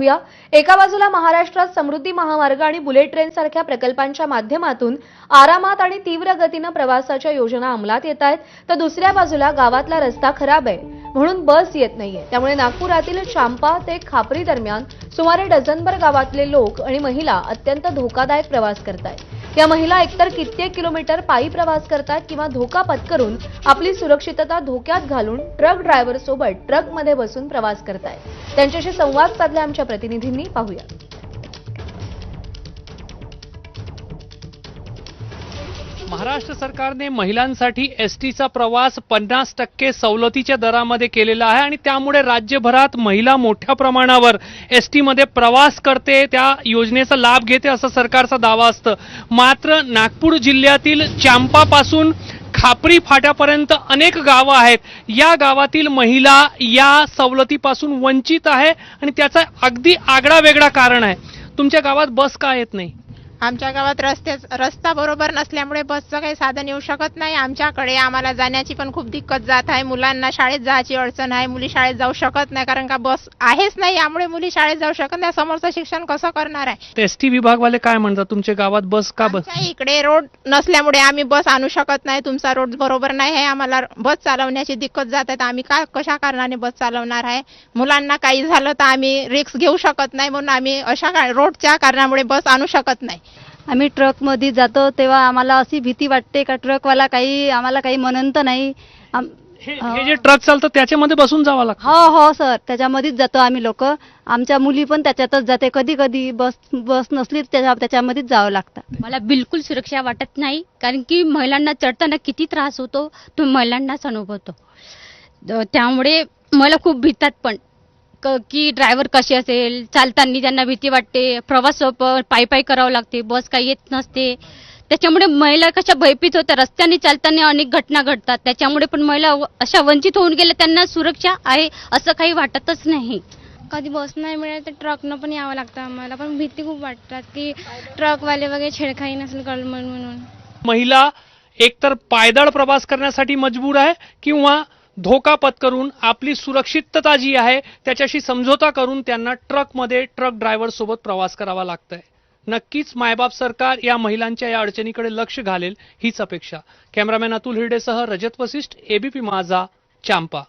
एका बाजूला महाराष्ट्रात समृद्धी महामार्ग आणि बुलेट ट्रेन सारख्या प्रकल्पांच्या माध्यमातून आरामात आणि तीव्र गतीनं प्रवासाच्या योजना अंमलात येत आहेत तर दुसऱ्या बाजूला गावातला रस्ता खराब आहे म्हणून बस येत नाहीये. त्यामुळे नागपुरातील चांपा ते खापरी दरम्यान सुमारे डझनभर गावातले लोक आणि महिला अत्यंत धोकादायक प्रवास करतायत. या महिला एकतर कित्येक किलोमीटर पायी प्रवास करतात किंवा धोका पत्करून आपली सुरक्षितता धोक्यात घालून ट्रक ड्रायव्हर सोबत ट्रकमध्ये बसून प्रवास करतायत. त्यांच्याशी संवाद साधला आमच्या प्रतिनिधींनी. पाहूया महाराष्ट्र सरकारने महिलांसाठी एस टीचा प्रवास पन्नास टक्के सवलतीच्या दरामध्ये केलेला आहे आणि त्यामुळे राज्यभरात महिला मोठ्या प्रमाणावर एस टीमध्ये प्रवास करते त्या योजनेचा लाभ घेते असं सरकारचा दावा असतं. मात्र नागपूर जिल्ह्यातील चांपापासून खापरी फाट्यापर्यंत अनेक गावं आहेत. या गावातील महिला या सवलतीपासून वंचित आहे आणि त्याचा अगदी आगळा वेगळा कारण आहे. तुमच्या गावात बस का येत नाही? आमच्या गावात रस्ते रस्ता बरोबर नसल्यामुळे बसचं काही साधन येऊ शकत नाही. आमच्याकडे आम्हाला जाण्याची पण खूप दिक्कत जात आहे. मुलांना शाळेत जायची अडचण आहे. मुली शाळेत जाऊ शकत नाही कारण का बस आहेच नाही. यामुळे मुली शाळेत जाऊ शकत नाही. समोरचं शिक्षण कसं करणार आहे? एस टी विभागवाले काय म्हणतात? तुमच्या गावात बस का बस? आमच्या इकडे रोड नसल्यामुळे आम्ही बस आणू शकत नाही. तुमचा रोड बरोबर नाही आहे. आम्हाला बस चालवण्याची दिक्कत जात आहे. आम्ही का कशा कारणाने बस चालवणार आहे? मुलांना काही झालं तर आम्ही रिक्स घेऊ शकत नाही म्हणून आम्ही अशा रोडच्या कारणामुळे बस आणू शकत नाही. आम्ही ट्रकमध्ये जातो तेव्हा आम्हाला अशी भीती वाटते का ट्रकवाला काही आम्हाला काही म्हणत नाही. आम- हे हे. जे ट्रक चालतं त्याच्यामध्ये बसून जावं लागतं. हो हो सर. त्याच्यामध्येच जातो आम्ही लोक. आमच्या मुली पण त्याच्यातच जाते. कधी कधी बस बस नसली तर त्याच्या त्याच्यामध्येच जावं लागतं. मला बिलकुल सुरक्षा वाटत नाही कारण की महिलांना चढताना किती त्रास होतो तो महिलांनाच अनुभवतो. द- त्यामुळे मला खूप भीतात पण. क- की ड्रायव्हर कसे असेल? चालताना त्यांना भीती वाटते प्रवास पायी पायी करावं लागते बस काही येत नसते. त्याच्यामुळे महिला कशा भयभीत होत्या रस्त्याने चालताना अनेक घटना घडतात. त्याच्यामुळे पण महिला व- अशा वंचित होऊन गेल्या त्यांना सुरक्षा आहे असं काही वाटतच नाही. कधी बस नाही मिळाली तर ट्रकनं पण यावं लागतं आम्हाला. पण भीती खूप वाटतात की ट्रकवाले वगैरे छेडखाई नसेल कळ म्हणून. महिला एकतर पायदळ प्रवास करण्यासाठी मजबूर आहे किंवा धोका पत्करून आपली सुरक्षितता जी आहे त्याच्याशी समझोता करून त्यांना ट्रकमध्ये ट्रक ड्रायव्हर सोबत प्रवास करावा लागतंय. नक्कीच मायबाप सरकार या महिलांच्या या अडचणीकडे लक्ष घालेल हीच अपेक्षा. कॅमेरामॅन अतुल हिरडेसह रजत वसिष्ठ एबीपी माझा चांपा.